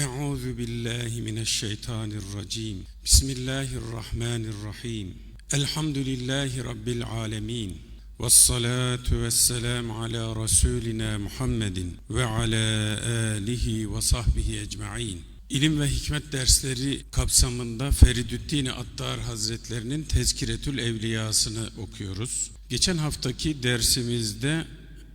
Euzu billahi mineşşeytanirracim. Bismillahirrahmanirrahim. Elhamdülillahi rabbil alamin. Ves salatu vesselam ala rasulina Muhammedin ve ala alihi ve sahbihi ecmaîn. İlim ve hikmet dersleri kapsamında Feridüddin Attar Hazretlerinin Tezkiretül Evliyasını okuyoruz. Geçen haftaki dersimizde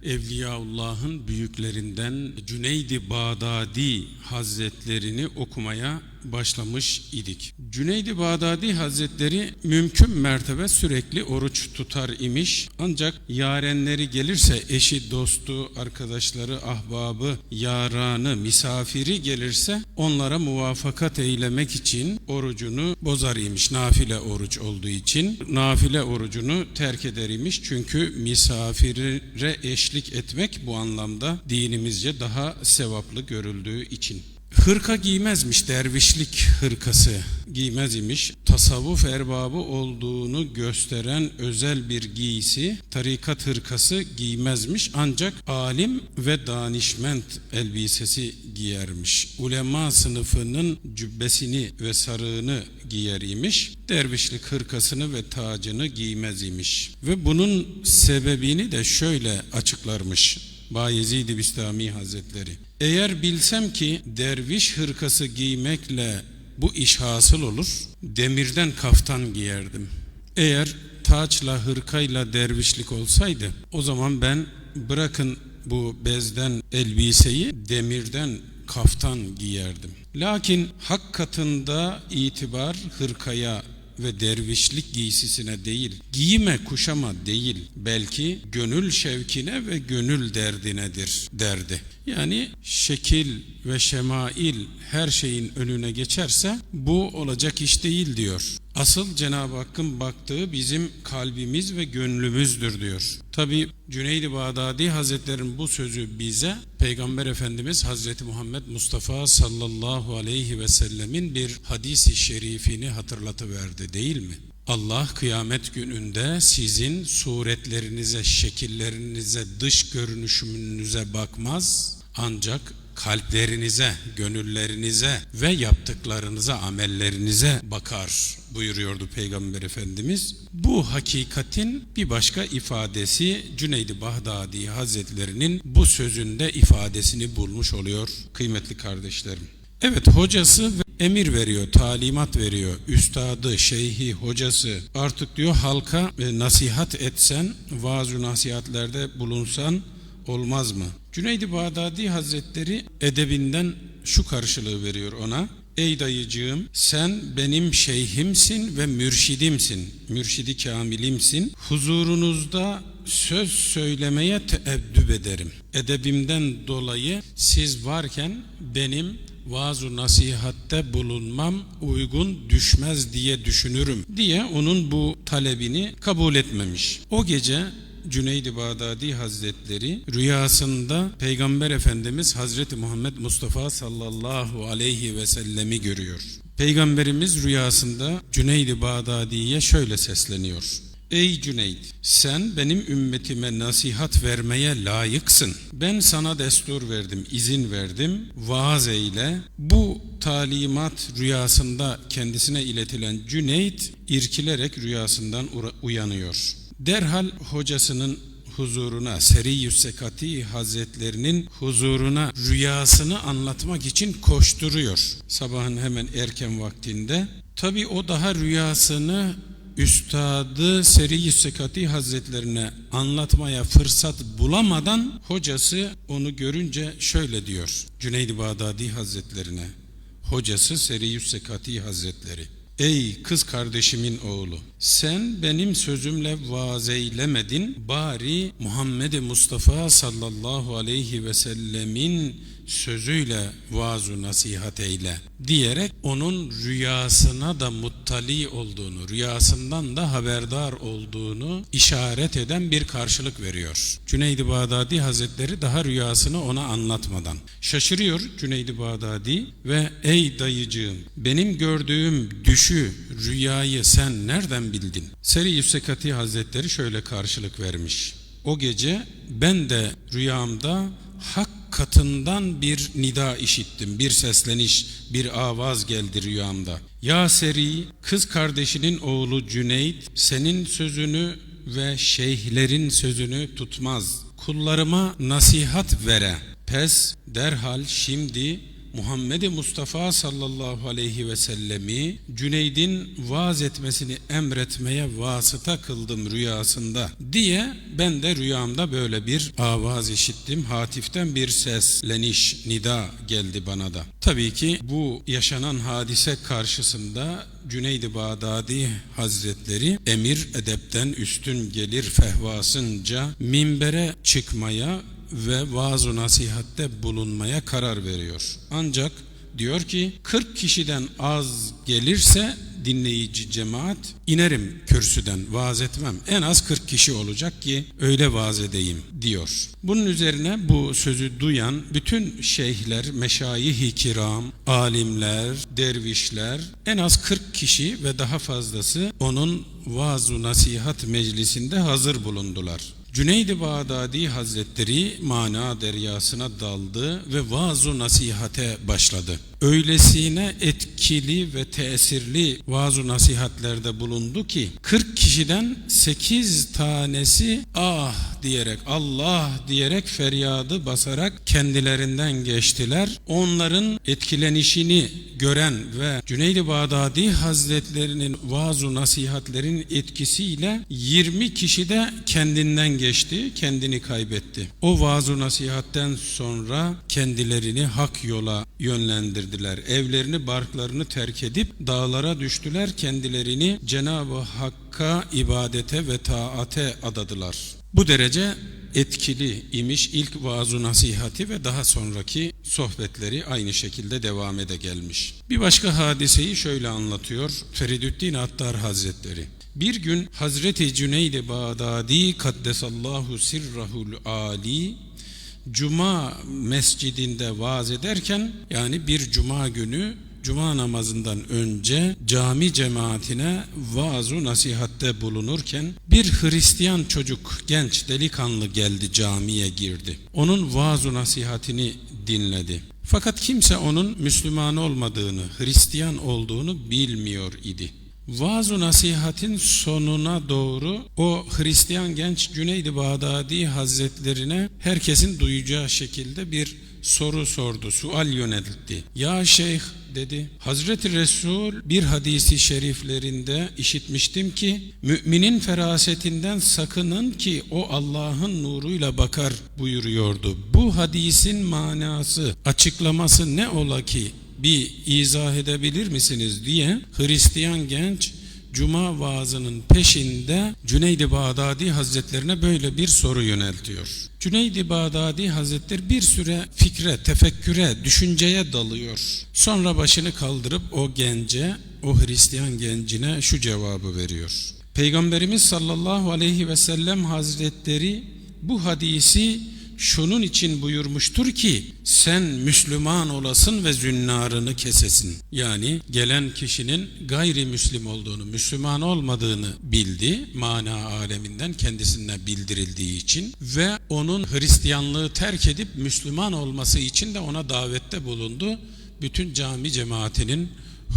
Evliyaullah'ın büyüklerinden Cüneydi Bağdadi Hazretlerini okumaya başlamış idik. Cüneydi Bağdadi Hazretleri mümkün mertebe sürekli oruç tutar imiş. Ancak yarenleri gelirse eşi, dostu, arkadaşları, ahbabı, yaranı, misafiri gelirse onlara muvafakat eylemek için orucunu bozar imiş. Nafile oruç olduğu için nafile orucunu terk eder imiş. Çünkü misafire eşlik etmek bu anlamda dinimizce daha sevaplı görüldüğü için. Hırka giymezmiş dervişlik hırkası giymez imiş. Tasavvuf erbabı olduğunu gösteren özel bir giysi tarikat hırkası giymezmiş ancak alim ve danişment elbisesi giyermiş. Ulema sınıfının cübbesini ve sarığını giyer imiş. Dervişlik hırkasını ve tacını giymez imiş. Ve bunun sebebini de şöyle açıklarmış. Bayezid-i Bistami Hazretleri. Eğer bilsem ki derviş hırkası giymekle bu iş hasıl olur, demirden kaftan giyerdim. Eğer taçla hırkayla dervişlik olsaydı, o zaman ben bırakın bu bezden elbiseyi demirden kaftan giyerdim. Lakin hak katında itibar hırkaya ve dervişlik giysisine değil, giyime kuşama değil, belki gönül şevkine ve gönül derdinedir derdi. Yani şekil ve şemail her şeyin önüne geçerse bu olacak iş değil diyor. Asıl Cenab-ı Hakk'ın baktığı bizim kalbimiz ve gönlümüzdür diyor. Tabi Cüneydi Bağdadi Hazretleri'nin bu sözü bize Peygamber Efendimiz Hazreti Muhammed Mustafa sallallahu aleyhi ve sellemin bir hadisi şerifini hatırlatıverdi değil mi? Allah kıyamet gününde sizin suretlerinize, şekillerinize, dış görünüşünüze bakmaz ancak kalplerinize, gönüllerinize ve yaptıklarınıza, amellerinize bakar buyuruyordu Peygamber Efendimiz. Bu hakikatin bir başka ifadesi Cüneydi Bağdadi Hazretlerinin bu sözünde ifadesini bulmuş oluyor kıymetli kardeşlerim. Evet hocası emir veriyor, talimat veriyor. Üstadı, şeyhi, hocası artık diyor halka e, nasihat etsen, vaaz nasihatlerde bulunsan olmaz mı? Cüneydi Bağdadi Hazretleri edebinden şu karşılığı veriyor ona. Ey dayıcığım sen benim şeyhimsin ve mürşidimsin. Mürşidi kamilimsin. Huzurunuzda söz söylemeye teeddüp ederim. Edebimden dolayı siz varken benim vaaz-ı nasihatte bulunmam uygun düşmez diye düşünürüm diye onun bu talebini kabul etmemiş. O gece Cüneydi Bağdadi Hazretleri rüyasında Peygamber Efendimiz Hazreti Muhammed Mustafa sallallahu aleyhi ve sellemi görüyor. Peygamberimiz rüyasında Cüneydi Bağdadi'ye şöyle sesleniyor. Ey Cüneyd sen benim ümmetime nasihat vermeye layıksın. Ben sana destur verdim, izin verdim. Vaaz eyle. Bu talimat rüyasında kendisine iletilen Cüneyd irkilerek rüyasından uyanıyor. Derhal hocasının huzuruna, Seri Sekati Hazretlerinin huzuruna rüyasını anlatmak için koşturuyor. Sabahın hemen erken vaktinde. Tabi o daha rüyasını Üstadı Seri Sekati Hazretlerine anlatmaya fırsat bulamadan hocası onu görünce şöyle diyor Cüneydi Bağdadi Hazretlerine. Hocası Seri Sekati Hazretleri. Ey kız kardeşimin oğlu sen benim sözümle vaaz eylemedin. Bari Muhammed Mustafa sallallahu aleyhi ve sellemin sözüyle vaaz nasihat eyle diyerek onun rüyasına da muttali olduğunu, rüyasından da haberdar olduğunu işaret eden bir karşılık veriyor. Cüneydi Bağdadi Hazretleri daha rüyasını ona anlatmadan. Şaşırıyor Cüneydi Bağdadi ve ey dayıcığım benim gördüğüm düşü, rüyayı sen nereden bildin? Seri Yüsekati Hazretleri şöyle karşılık vermiş. O gece ben de rüyamda hak katından bir nida işittim, bir sesleniş, bir avaz geldi rüyamda. Ya Seri, kız kardeşinin oğlu Cüneyt, senin sözünü ve şeyhlerin sözünü tutmaz. Kullarıma nasihat vere. Pes derhal şimdi Muhammed Mustafa sallallahu aleyhi ve sellemi Cüneyd'in vaaz etmesini emretmeye vasıta kıldım rüyasında diye ben de rüyamda böyle bir avaz işittim. Hatiften bir sesleniş, nida geldi bana da. Tabii ki bu yaşanan hadise karşısında Cüneyd-i Bağdadi Hazretleri emir edepten üstün gelir fehvasınca minbere çıkmaya ve vaaz-ı nasihatte bulunmaya karar veriyor. Ancak diyor ki 40 kişiden az gelirse dinleyici cemaat inerim kürsüden vaaz etmem. En az 40 kişi olacak ki öyle vaaz edeyim diyor. Bunun üzerine bu sözü duyan bütün şeyhler, meşayih-i kiram, alimler, dervişler en az 40 kişi ve daha fazlası onun vaaz-ı nasihat meclisinde hazır bulundular. Cüneyd-i Bağdadi Hazretleri mana deryasına daldı ve vaaz-ı nasihate başladı. Öylesine etkili ve tesirli vaaz-ı nasihatlerde bulundu ki 40 kişiden 8 tanesi ah diyerek Allah diyerek feryadı basarak kendilerinden geçtiler. Onların etkilenişini gören ve Cüneyd-i Bağdadi Hazretlerinin vaaz-ı nasihatlerin etkisiyle 20 kişi de kendinden geçti, kendini kaybetti. O vaaz-ı nasihatten sonra kendilerini hak yola yönlendirdiler. Evlerini, barklarını terk edip dağlara düştüler. Kendilerini Cenab-ı Hakk'a ibadete ve taate adadılar. Bu derece etkili imiş ilk vaaz-ı nasihati ve daha sonraki sohbetleri aynı şekilde devam ede gelmiş. Bir başka hadiseyi şöyle anlatıyor Feridüddin Attar Hazretleri. Bir gün Hazreti Cüneyd-i Bağdadi Kaddesallahu Sirrahul Ali Cuma mescidinde vaaz ederken yani bir cuma günü cuma namazından önce cami cemaatine vaaz-ı nasihatte bulunurken bir Hristiyan çocuk genç delikanlı geldi camiye girdi. Onun vaaz-ı nasihatini dinledi. Fakat kimse onun Müslüman olmadığını, Hristiyan olduğunu bilmiyor idi. Vaaz-ı nasihatin sonuna doğru o Hristiyan genç Cüneyd-i Bağdadi Hazretlerine herkesin duyacağı şekilde bir soru sordu, sual yöneltti. Ya şeyh dedi. Hazreti Resul bir hadisi şeriflerinde işitmiştim ki müminin ferasetinden sakının ki o Allah'ın nuruyla bakar buyuruyordu. Bu hadisin manası, açıklaması ne ola ki bir izah edebilir misiniz diye Hristiyan genç Cuma vaazının peşinde Cüneyd-i Bağdadi Hazretlerine böyle bir soru yöneltiyor. Cüneyd-i Bağdadi Hazretleri bir süre fikre, tefekküre, düşünceye dalıyor. Sonra başını kaldırıp o gence, o Hristiyan gencine şu cevabı veriyor. Peygamberimiz sallallahu aleyhi ve sellem Hazretleri bu hadisi şunun için buyurmuştur ki sen Müslüman olasın ve zünnarını kesesin. Yani gelen kişinin gayrimüslim olduğunu, Müslüman olmadığını bildi. Mana aleminden kendisine bildirildiği için ve onun Hristiyanlığı terk edip Müslüman olması için de ona davette bulundu. Bütün cami cemaatinin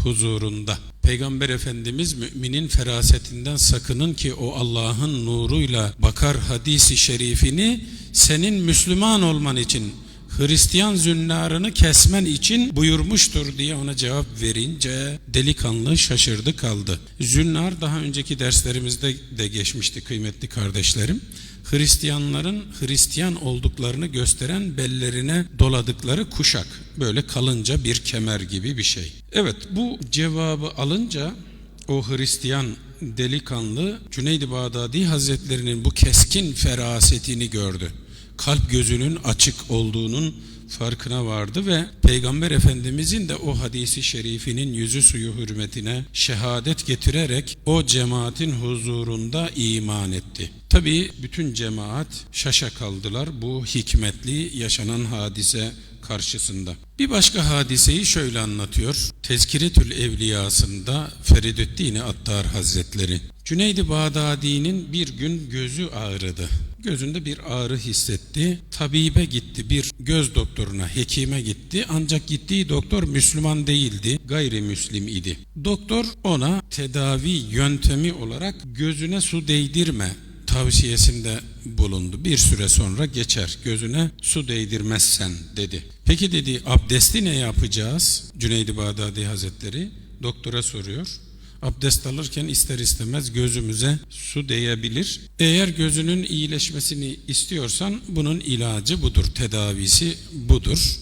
huzurunda. Peygamber Efendimiz müminin ferasetinden sakının ki o Allah'ın nuruyla bakar hadisi şerifini senin Müslüman olman için Hristiyan zünnarını kesmen için buyurmuştur diye ona cevap verince delikanlı şaşırdı kaldı. Zünnar daha önceki derslerimizde de geçmişti kıymetli kardeşlerim. Hristiyanların Hristiyan olduklarını gösteren bellerine doladıkları kuşak. Böyle kalınca bir kemer gibi bir şey. Evet bu cevabı alınca o Hristiyan delikanlı Cüneyd-i Bağdadi Hazretlerinin bu keskin ferasetini gördü. Kalp gözünün açık olduğunun farkına vardı ve Peygamber Efendimizin de o hadisi şerifinin yüzü suyu hürmetine şehadet getirerek o cemaatin huzurunda iman etti. Tabi bütün cemaat şaşa kaldılar bu hikmetli yaşanan hadise karşısında. Bir başka hadiseyi şöyle anlatıyor. Tezkiretül Evliyasında Feridüddin Attar Hazretleri. Cüneyd-i Bağdadi'nin bir gün gözü ağrıdı. Gözünde bir ağrı hissetti. Tabibe gitti. Bir göz doktoruna, hekime gitti. Ancak gittiği doktor Müslüman değildi. Gayrimüslim idi. Doktor ona tedavi yöntemi olarak gözüne su değdirme tavsiyesinde bulundu. Bir süre sonra geçer. Gözüne su değdirmezsen dedi. Peki dedi abdesti ne yapacağız? Cüneydi Bağdadi Hazretleri doktora soruyor. Abdest alırken ister istemez gözümüze su değebilir. Eğer gözünün iyileşmesini istiyorsan bunun ilacı budur, tedavisi budur.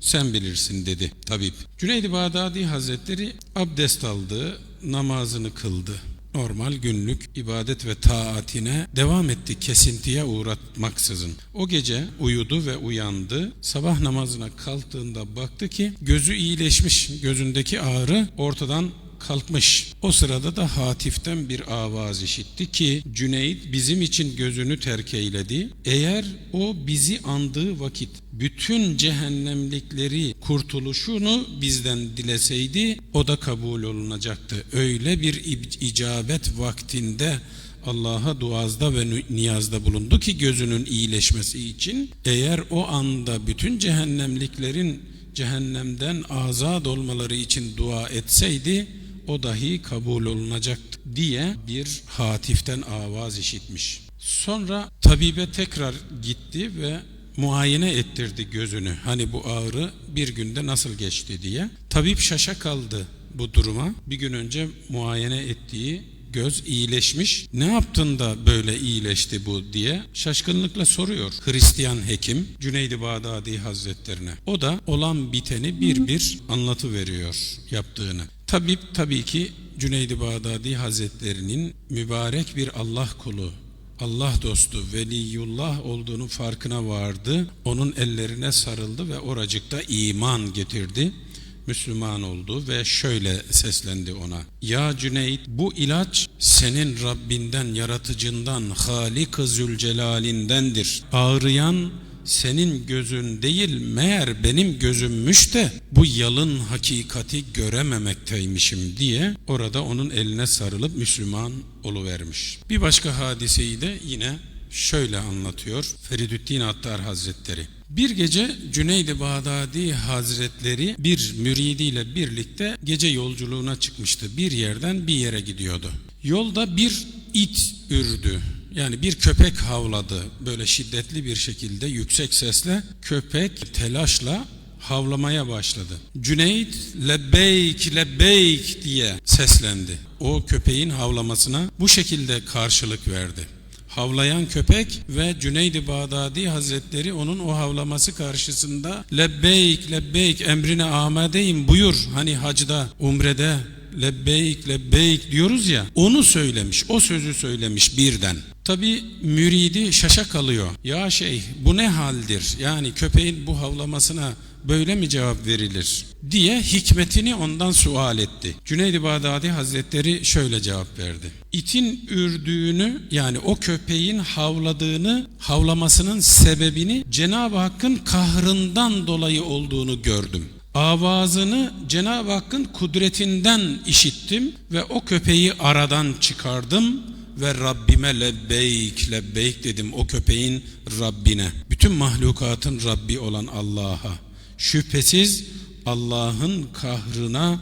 Sen bilirsin dedi tabip. Cüneydi Bağdadi Hazretleri abdest aldı, namazını kıldı. Normal günlük ibadet ve taatine devam etti kesintiye uğratmaksızın. O gece uyudu ve uyandı. Sabah namazına kalktığında baktı ki gözü iyileşmiş. Gözündeki ağrı ortadan kalkmış. O sırada da Hatif'ten bir avaz işitti ki Cüneyt bizim için gözünü terk eyledi. Eğer o bizi andığı vakit bütün cehennemlikleri kurtuluşunu bizden dileseydi o da kabul olunacaktı. Öyle bir icabet vaktinde Allah'a duazda ve niyazda bulundu ki gözünün iyileşmesi için eğer o anda bütün cehennemliklerin cehennemden azat olmaları için dua etseydi o dahi kabul olunacaktı diye bir hatiften avaz işitmiş. Sonra tabibe tekrar gitti ve muayene ettirdi gözünü. Hani bu ağrı bir günde nasıl geçti diye. Tabip şaşa kaldı bu duruma. Bir gün önce muayene ettiği göz iyileşmiş. Ne yaptın da böyle iyileşti bu diye şaşkınlıkla soruyor Hristiyan hekim Cüneydi Bağdadi Hazretlerine. O da olan biteni bir bir anlatı veriyor yaptığını. Tabip tabii ki Cüneydi Bağdadi Hazretlerinin mübarek bir Allah kulu Allah dostu veliyullah olduğunu farkına vardı. Onun ellerine sarıldı ve oracıkta iman getirdi. Müslüman oldu ve şöyle seslendi ona. Ya Cüneyt bu ilaç senin Rabbinden, yaratıcından, Halik-ı Zülcelal'indendir. Ağrıyan senin gözün değil meğer benim gözümmüş de bu yalın hakikati görememekteymişim diye orada onun eline sarılıp Müslüman oluvermiş. Bir başka hadiseyi de yine şöyle anlatıyor Feridüddin Attar Hazretleri. Bir gece Cüneydi Bağdadi Hazretleri bir müridiyle birlikte gece yolculuğuna çıkmıştı. Bir yerden bir yere gidiyordu. Yolda bir it ürdü. Yani bir köpek havladı böyle şiddetli bir şekilde yüksek sesle köpek telaşla havlamaya başladı. Cüneyt lebbeyk lebbeyk diye seslendi. O köpeğin havlamasına bu şekilde karşılık verdi. Havlayan köpek ve Cüneydi Bağdadi Hazretleri onun o havlaması karşısında lebbeyk lebbeyk emrine amadeyim buyur hani hacda umrede lebbeyk lebbeyk diyoruz ya onu söylemiş o sözü söylemiş birden. Tabi müridi şaşa kalıyor. Ya şeyh bu ne haldir? Yani köpeğin bu havlamasına böyle mi cevap verilir? diye hikmetini ondan sual etti. Cüneydi Bağdadi Hazretleri şöyle cevap verdi. İtin ürdüğünü yani o köpeğin havladığını, havlamasının sebebini Cenab-ı Hakk'ın kahrından dolayı olduğunu gördüm. Avazını Cenab-ı Hakk'ın kudretinden işittim ve o köpeği aradan çıkardım ve Rabbime lebbeyk lebbeyk dedim o köpeğin Rabbine. Bütün mahlukatın Rabbi olan Allah'a. Şüphesiz Allah'ın kahrına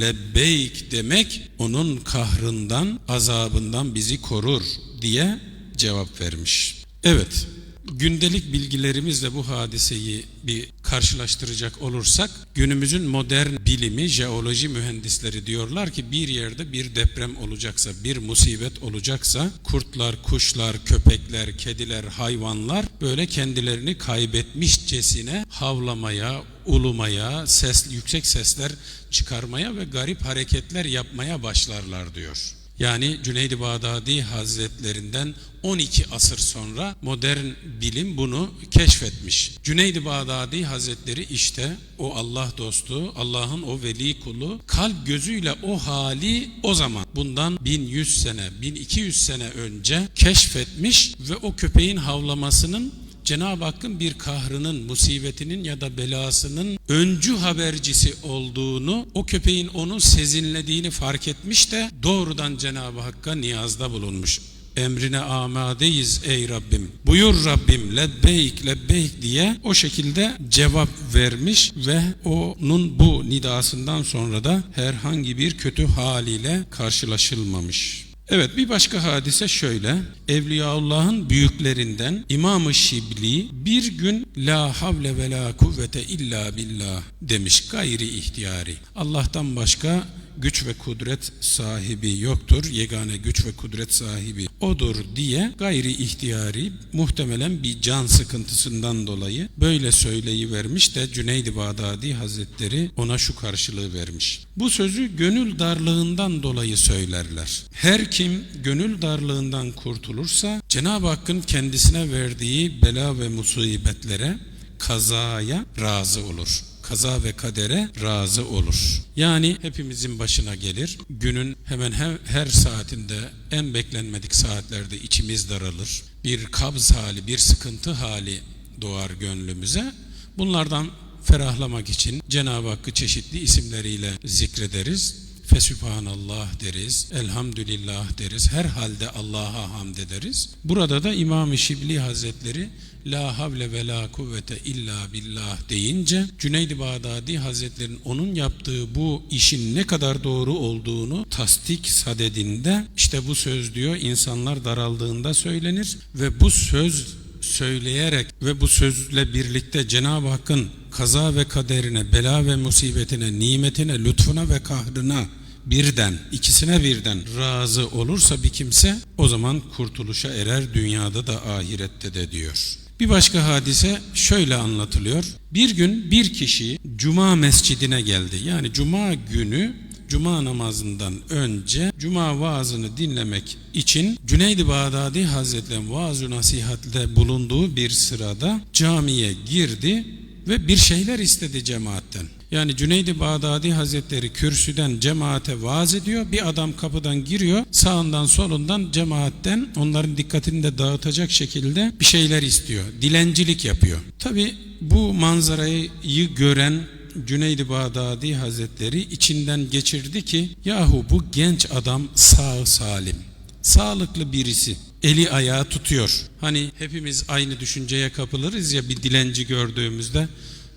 lebbeyk demek onun kahrından, azabından bizi korur diye cevap vermiş. Evet, gündelik bilgilerimizle bu hadiseyi bir karşılaştıracak olursak günümüzün modern bilimi, jeoloji mühendisleri diyorlar ki bir yerde bir deprem olacaksa, bir musibet olacaksa kurtlar, kuşlar, köpekler, kediler, hayvanlar böyle kendilerini kaybetmişçesine havlamaya, ulumaya, ses yüksek sesler çıkarmaya ve garip hareketler yapmaya başlarlar diyor. Yani Cüneydi Bağdadi Hazretlerinden 12 asır sonra modern bilim bunu keşfetmiş. Cüneydi Bağdadi Hazretleri işte o Allah dostu, Allah'ın o veli kulu kalp gözüyle o hali o zaman bundan 1100 sene, 1200 sene önce keşfetmiş ve o köpeğin havlamasının Cenab-ı Hakk'ın bir kahrının, musibetinin ya da belasının öncü habercisi olduğunu, o köpeğin onu sezinlediğini fark etmiş de doğrudan Cenab-ı Hakk'a niyazda bulunmuş. emrine amadeyiz ey Rabbim. Buyur Rabbim lebbeyk lebbeyk diye o şekilde cevap vermiş ve onun bu nidasından sonra da herhangi bir kötü haliyle karşılaşılmamış. Evet bir başka hadise şöyle. Evliyaullah'ın büyüklerinden İmam-ı Şibli bir gün la havle ve la kuvvete illa billah demiş gayri ihtiyari. Allah'tan başka güç ve kudret sahibi yoktur. Yegane güç ve kudret sahibi odur diye gayri ihtiyari muhtemelen bir can sıkıntısından dolayı böyle söyleyivermiş de Cüneyd-i Bağdadi Hazretleri ona şu karşılığı vermiş. Bu sözü gönül darlığından dolayı söylerler. Her kim gönül darlığından kurtulursa Cenab-ı Hakk'ın kendisine verdiği bela ve musibetlere, kazaya razı olur kaza ve kadere razı olur. Yani hepimizin başına gelir. Günün hemen her, saatinde en beklenmedik saatlerde içimiz daralır. Bir kabz hali, bir sıkıntı hali doğar gönlümüze. Bunlardan ferahlamak için Cenab-ı Hakk'ı çeşitli isimleriyle zikrederiz. Fesübhanallah deriz, elhamdülillah deriz, her halde Allah'a hamd ederiz. Burada da İmam-ı Şibli Hazretleri La havle ve la kuvvete illa billah deyince Cüneyd-i Bağdadi Hazretleri'nin onun yaptığı bu işin ne kadar doğru olduğunu tasdik sadedinde işte bu söz diyor insanlar daraldığında söylenir ve bu söz söyleyerek ve bu sözle birlikte Cenab-ı Hakk'ın kaza ve kaderine, bela ve musibetine, nimetine, lütfuna ve kahrına birden, ikisine birden razı olursa bir kimse o zaman kurtuluşa erer dünyada da ahirette de diyor. Bir başka hadise şöyle anlatılıyor. Bir gün bir kişi cuma mescidine geldi. Yani cuma günü cuma namazından önce cuma vaazını dinlemek için Cüneyd-i Bağdadi Hazretleri'nin vaaz-ı nasihatte bulunduğu bir sırada camiye girdi ve bir şeyler istedi cemaatten. Yani Cüneyd-i Bağdadi Hazretleri kürsüden cemaate vaaz ediyor. Bir adam kapıdan giriyor. Sağından solundan cemaatten onların dikkatini de dağıtacak şekilde bir şeyler istiyor. Dilencilik yapıyor. Tabi bu manzarayı gören Cüneyd-i Bağdadi Hazretleri içinden geçirdi ki yahu bu genç adam sağ salim, sağlıklı birisi. Eli ayağı tutuyor. Hani hepimiz aynı düşünceye kapılırız ya bir dilenci gördüğümüzde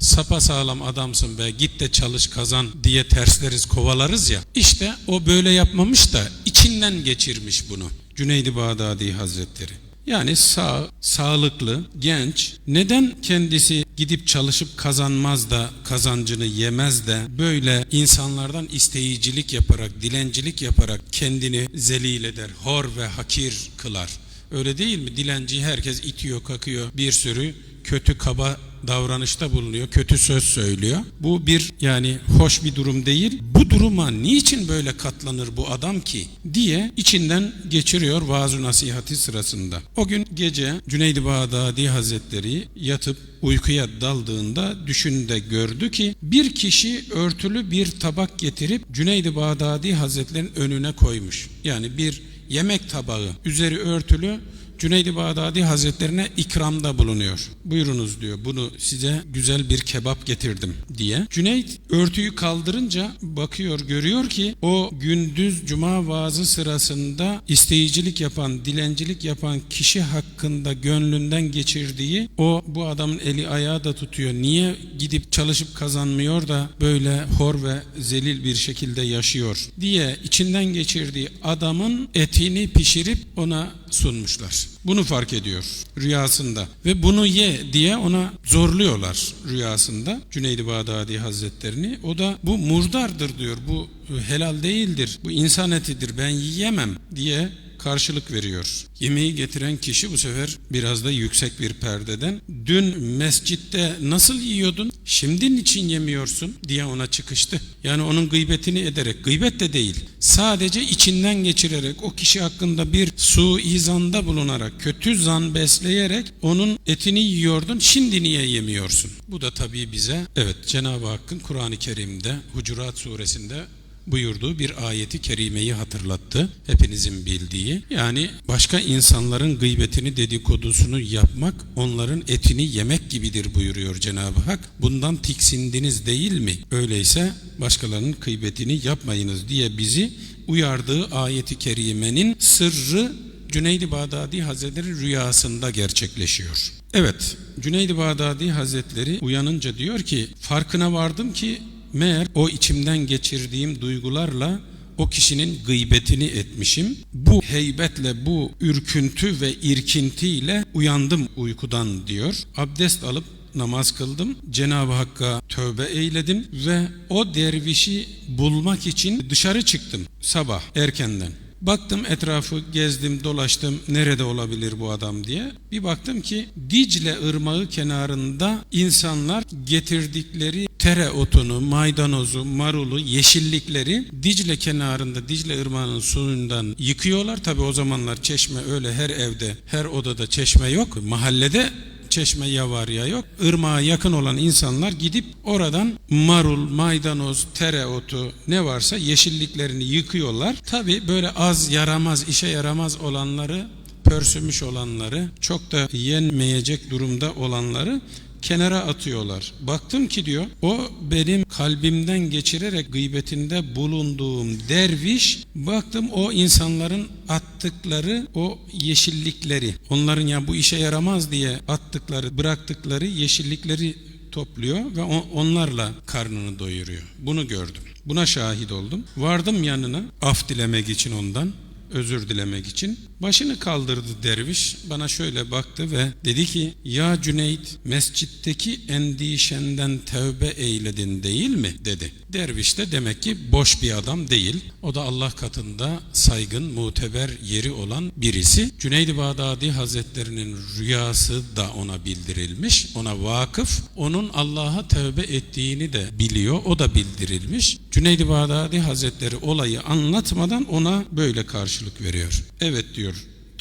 sapa sağlam adamsın be git de çalış kazan diye tersleriz kovalarız ya. İşte o böyle yapmamış da içinden geçirmiş bunu. Cüneydi Bağdadi Hazretleri. Yani sağ, sağlıklı, genç neden kendisi gidip çalışıp kazanmaz da kazancını yemez de böyle insanlardan isteyicilik yaparak, dilencilik yaparak kendini zelil eder, hor ve hakir kılar. Öyle değil mi? Dilenci herkes itiyor, kakıyor bir sürü kötü kaba davranışta bulunuyor, kötü söz söylüyor. Bu bir yani hoş bir durum değil. Bu duruma niçin böyle katlanır bu adam ki diye içinden geçiriyor vaaz nasihati sırasında. O gün gece Cüneyd-i Bağdadi Hazretleri yatıp uykuya daldığında düşünde gördü ki bir kişi örtülü bir tabak getirip Cüneyd-i Bağdadi Hazretleri'nin önüne koymuş. Yani bir yemek tabağı üzeri örtülü Cüneyd-i Bağdadi Hazretlerine ikramda bulunuyor. Buyurunuz diyor bunu size güzel bir kebap getirdim diye. Cüneyd örtüyü kaldırınca bakıyor görüyor ki o gündüz cuma vaazı sırasında isteyicilik yapan, dilencilik yapan kişi hakkında gönlünden geçirdiği o bu adamın eli ayağı da tutuyor. Niye gidip çalışıp kazanmıyor da böyle hor ve zelil bir şekilde yaşıyor diye içinden geçirdiği adamın etini pişirip ona sunmuşlar. Bunu fark ediyor rüyasında ve bunu ye diye ona zorluyorlar rüyasında Cüneydi Bağdadi Hazretlerini. O da bu murdardır diyor. Bu helal değildir. Bu insan etidir. Ben yiyemem diye karşılık veriyor. Yemeği getiren kişi bu sefer biraz da yüksek bir perdeden dün mescitte nasıl yiyordun şimdi niçin yemiyorsun diye ona çıkıştı. Yani onun gıybetini ederek gıybet de değil sadece içinden geçirerek o kişi hakkında bir su izanda bulunarak kötü zan besleyerek onun etini yiyordun şimdi niye yemiyorsun? Bu da tabii bize evet Cenab-ı Hakk'ın Kur'an-ı Kerim'de Hucurat suresinde buyurduğu bir ayeti kerimeyi hatırlattı. Hepinizin bildiği. Yani başka insanların gıybetini dedikodusunu yapmak onların etini yemek gibidir buyuruyor Cenab-ı Hak. Bundan tiksindiniz değil mi? Öyleyse başkalarının gıybetini yapmayınız diye bizi uyardığı ayeti kerimenin sırrı Cüneydi Bağdadi Hazretleri rüyasında gerçekleşiyor. Evet, Cüneydi Bağdadi Hazretleri uyanınca diyor ki farkına vardım ki meğer o içimden geçirdiğim duygularla o kişinin gıybetini etmişim. Bu heybetle, bu ürküntü ve irkintiyle uyandım uykudan diyor. Abdest alıp namaz kıldım. Cenab-ı Hakk'a tövbe eyledim ve o dervişi bulmak için dışarı çıktım sabah erkenden. Baktım etrafı gezdim dolaştım nerede olabilir bu adam diye. Bir baktım ki Dicle ırmağı kenarında insanlar getirdikleri tereotunu, maydanozu, marulu, yeşillikleri Dicle kenarında Dicle ırmağının suyundan yıkıyorlar. Tabi o zamanlar çeşme öyle her evde her odada çeşme yok. Mahallede çeşme ya var ya yok. Irmağa yakın olan insanlar gidip oradan marul, maydanoz, tereotu ne varsa yeşilliklerini yıkıyorlar. Tabi böyle az yaramaz, işe yaramaz olanları, pörsümüş olanları, çok da yenmeyecek durumda olanları kenara atıyorlar. Baktım ki diyor o benim kalbimden geçirerek gıybetinde bulunduğum derviş baktım o insanların attıkları o yeşillikleri onların ya bu işe yaramaz diye attıkları bıraktıkları yeşillikleri topluyor ve onlarla karnını doyuruyor. Bunu gördüm. Buna şahit oldum. Vardım yanına af dilemek için ondan özür dilemek için. Başını kaldırdı derviş bana şöyle baktı ve dedi ki ya Cüneyt mescitteki endişenden tövbe eyledin değil mi dedi. Derviş de demek ki boş bir adam değil. O da Allah katında saygın, muteber yeri olan birisi. Cüneyd-i Bağdadi Hazretlerinin rüyası da ona bildirilmiş. Ona vakıf. Onun Allah'a tövbe ettiğini de biliyor. O da bildirilmiş. Cüneyd-i Bağdadi Hazretleri olayı anlatmadan ona böyle karşılık veriyor. Evet diyor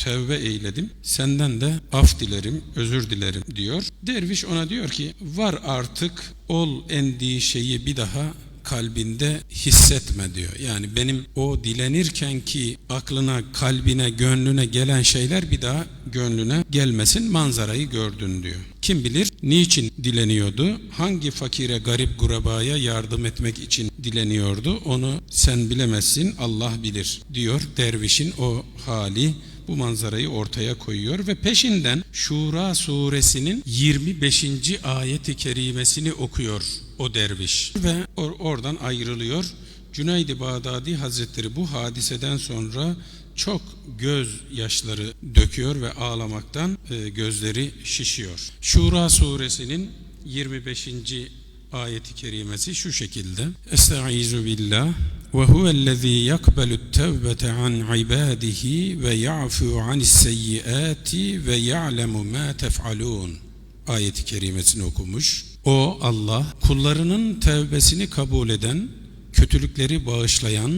tevbe eyledim. Senden de af dilerim, özür dilerim diyor. Derviş ona diyor ki var artık ol endişeyi bir daha kalbinde hissetme diyor. Yani benim o dilenirken ki aklına, kalbine, gönlüne gelen şeyler bir daha gönlüne gelmesin manzarayı gördün diyor. Kim bilir niçin dileniyordu? Hangi fakire, garip gurabaya yardım etmek için dileniyordu? Onu sen bilemezsin, Allah bilir diyor dervişin o hali bu manzarayı ortaya koyuyor ve peşinden Şura suresinin 25. ayeti kerimesini okuyor o derviş ve or oradan ayrılıyor. Cüneyd-i Bağdadi Hazretleri bu hadiseden sonra çok göz yaşları döküyor ve ağlamaktan e, gözleri şişiyor. Şura suresinin 25. ayeti kerimesi şu şekilde. Estaizu billah yakbelü't tevbete an ibâdihi ve ya'fu anis seyyiâti ve ya'lemu mâ tef'alûn. Ayeti kerimesini okumuş. O Allah kullarının tevbesini kabul eden, kötülükleri bağışlayan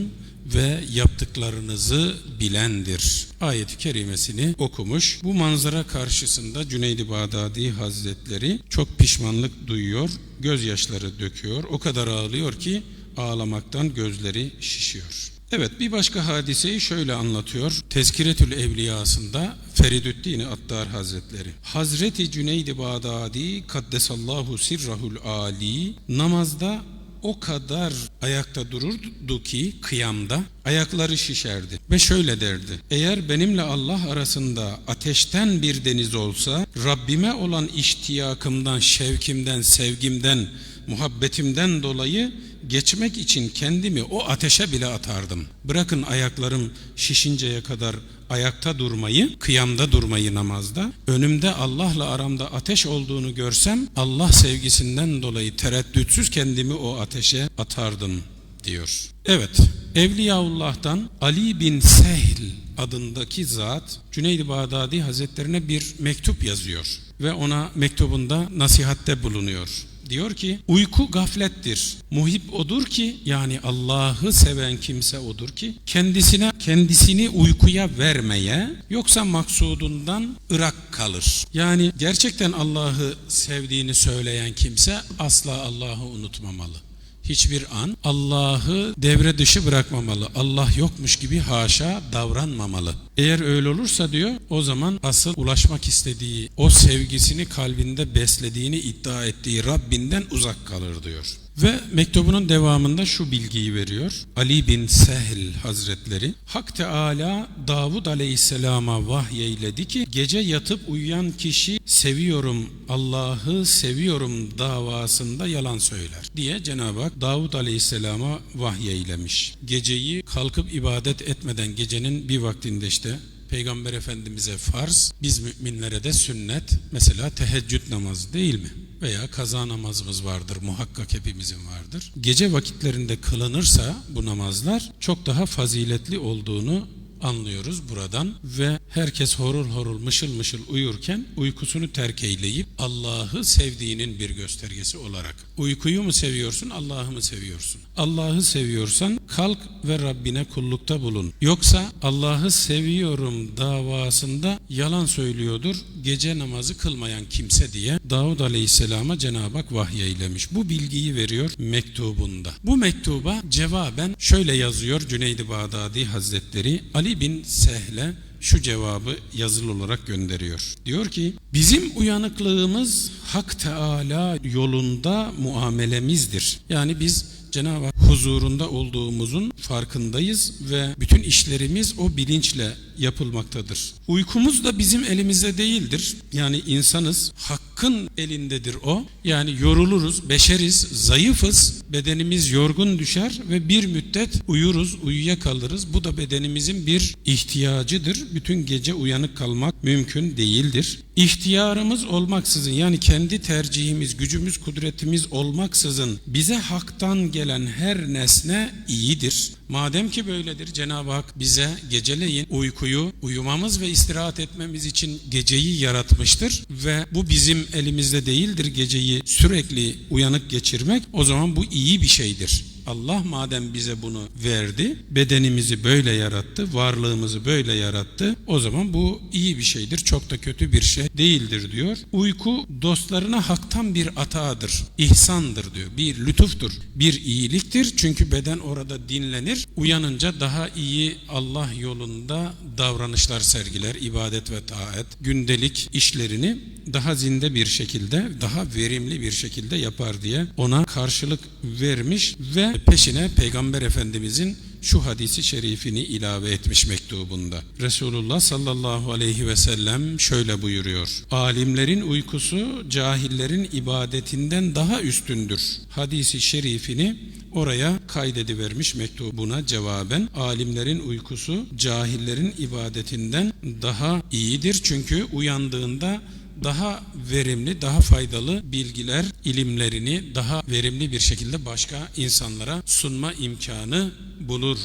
ve yaptıklarınızı bilendir. Ayet-i kerimesini okumuş. Bu manzara karşısında Cüneydi Bağdadi Hazretleri çok pişmanlık duyuyor, gözyaşları döküyor. O kadar ağlıyor ki ağlamaktan gözleri şişiyor. Evet bir başka hadiseyi şöyle anlatıyor. Tezkiretül Evliyasında Feridüddin Attar Hazretleri. Hazreti Cüneydi Bağdadi Kaddesallahu Sirrahul Ali namazda o kadar ayakta dururdu ki kıyamda ayakları şişerdi ve şöyle derdi. Eğer benimle Allah arasında ateşten bir deniz olsa Rabbime olan iştiyakımdan, şevkimden, sevgimden, muhabbetimden dolayı geçmek için kendimi o ateşe bile atardım. Bırakın ayaklarım şişinceye kadar ayakta durmayı, kıyamda durmayı namazda. Önümde Allah'la aramda ateş olduğunu görsem Allah sevgisinden dolayı tereddütsüz kendimi o ateşe atardım diyor. Evet, Evliyaullah'tan Ali bin Sehl adındaki zat Cüneyd-i Bağdadi Hazretlerine bir mektup yazıyor ve ona mektubunda nasihatte bulunuyor. Diyor ki uyku gaflettir. Muhip odur ki yani Allah'ı seven kimse odur ki kendisine kendisini uykuya vermeye yoksa maksudundan ırak kalır. Yani gerçekten Allah'ı sevdiğini söyleyen kimse asla Allah'ı unutmamalı hiçbir an Allah'ı devre dışı bırakmamalı. Allah yokmuş gibi haşa davranmamalı. Eğer öyle olursa diyor o zaman asıl ulaşmak istediği o sevgisini kalbinde beslediğini iddia ettiği Rabbinden uzak kalır diyor. Ve mektubunun devamında şu bilgiyi veriyor. Ali bin Sehl Hazretleri Hak Teala Davud Aleyhisselam'a vahyeyledi ki gece yatıp uyuyan kişi seviyorum Allah'ı seviyorum davasında yalan söyler diye Cenab-ı Hak Davud Aleyhisselam'a vahyeylemiş. Geceyi kalkıp ibadet etmeden gecenin bir vaktinde işte Peygamber Efendimiz'e farz, biz müminlere de sünnet. Mesela teheccüd namazı değil mi? Veya kaza namazımız vardır, muhakkak hepimizin vardır. Gece vakitlerinde kılınırsa bu namazlar çok daha faziletli olduğunu anlıyoruz buradan ve herkes horul horul mışıl mışıl uyurken uykusunu terk eyleyip Allah'ı sevdiğinin bir göstergesi olarak. Uykuyu mu seviyorsun, Allah'ı mı seviyorsun? Allah'ı seviyorsan kalk ve Rabbine kullukta bulun. Yoksa Allah'ı seviyorum davasında yalan söylüyordur gece namazı kılmayan kimse diye Davud Aleyhisselam'a Cenab-ı Hak vahyeylemiş. Bu bilgiyi veriyor mektubunda. Bu mektuba cevaben şöyle yazıyor Cüneydi Bağdadi Hazretleri Ali bin Sehle şu cevabı yazılı olarak gönderiyor. Diyor ki bizim uyanıklığımız Hak Teala yolunda muamelemizdir. Yani biz Cenab-ı Hak huzurunda olduğumuzun farkındayız ve bütün işlerimiz o bilinçle yapılmaktadır. Uykumuz da bizim elimizde değildir. Yani insanız, hakkın elindedir o. Yani yoruluruz, beşeriz, zayıfız, bedenimiz yorgun düşer ve bir müddet uyuruz, uyuyakalırız. Bu da bedenimizin bir ihtiyacıdır. Bütün gece uyanık kalmak mümkün değildir. İhtiyarımız olmaksızın yani kendi tercihimiz, gücümüz, kudretimiz olmaksızın bize haktan gelen her nesne iyidir. Madem ki böyledir Cenab-ı Hak bize geceleyin uykuyu, uyumamız ve istirahat etmemiz için geceyi yaratmıştır ve bu bizim elimizde değildir geceyi sürekli uyanık geçirmek. O zaman bu iyi bir şeydir. Allah madem bize bunu verdi, bedenimizi böyle yarattı, varlığımızı böyle yarattı, o zaman bu iyi bir şeydir, çok da kötü bir şey değildir diyor. Uyku dostlarına haktan bir atağıdır, ihsandır diyor, bir lütuftur, bir iyiliktir. Çünkü beden orada dinlenir, uyanınca daha iyi Allah yolunda davranışlar sergiler, ibadet ve taat, gündelik işlerini daha zinde bir şekilde, daha verimli bir şekilde yapar diye ona karşılık vermiş ve peşine Peygamber Efendimizin şu hadisi şerifini ilave etmiş mektubunda. Resulullah sallallahu aleyhi ve sellem şöyle buyuruyor. Alimlerin uykusu cahillerin ibadetinden daha üstündür. Hadisi şerifini oraya kaydedivermiş mektubuna cevaben alimlerin uykusu cahillerin ibadetinden daha iyidir. Çünkü uyandığında daha verimli, daha faydalı bilgiler, ilimlerini daha verimli bir şekilde başka insanlara sunma imkanı bulur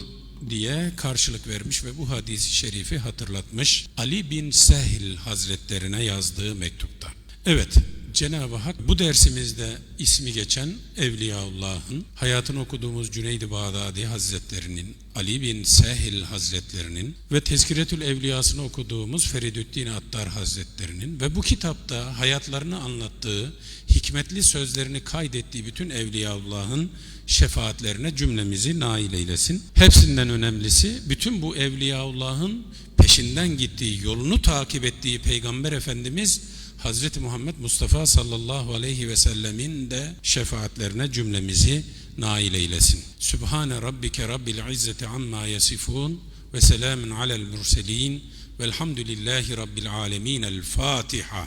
diye karşılık vermiş ve bu hadisi şerifi hatırlatmış Ali bin Sehil Hazretlerine yazdığı mektupta. Evet, Cenab-ı Hak bu dersimizde ismi geçen Evliyaullah'ın, hayatını okuduğumuz Cüneydi Bağdadi Hazretlerinin, Ali bin Sehil Hazretlerinin ve Tezkiretül Evliyasını okuduğumuz Feridüddin Attar Hazretlerinin ve bu kitapta hayatlarını anlattığı, hikmetli sözlerini kaydettiği bütün Evliyaullah'ın şefaatlerine cümlemizi nail eylesin. Hepsinden önemlisi bütün bu Evliyaullah'ın peşinden gittiği, yolunu takip ettiği Peygamber Efendimiz Hazreti Muhammed Mustafa sallallahu aleyhi ve sellemin de şefaatlerine cümlemizi nail eylesin. Sübhane rabbike rabbil izzeti amma yasifun ve selamun alel murselin velhamdülillahi rabbil alemin. El Fatiha.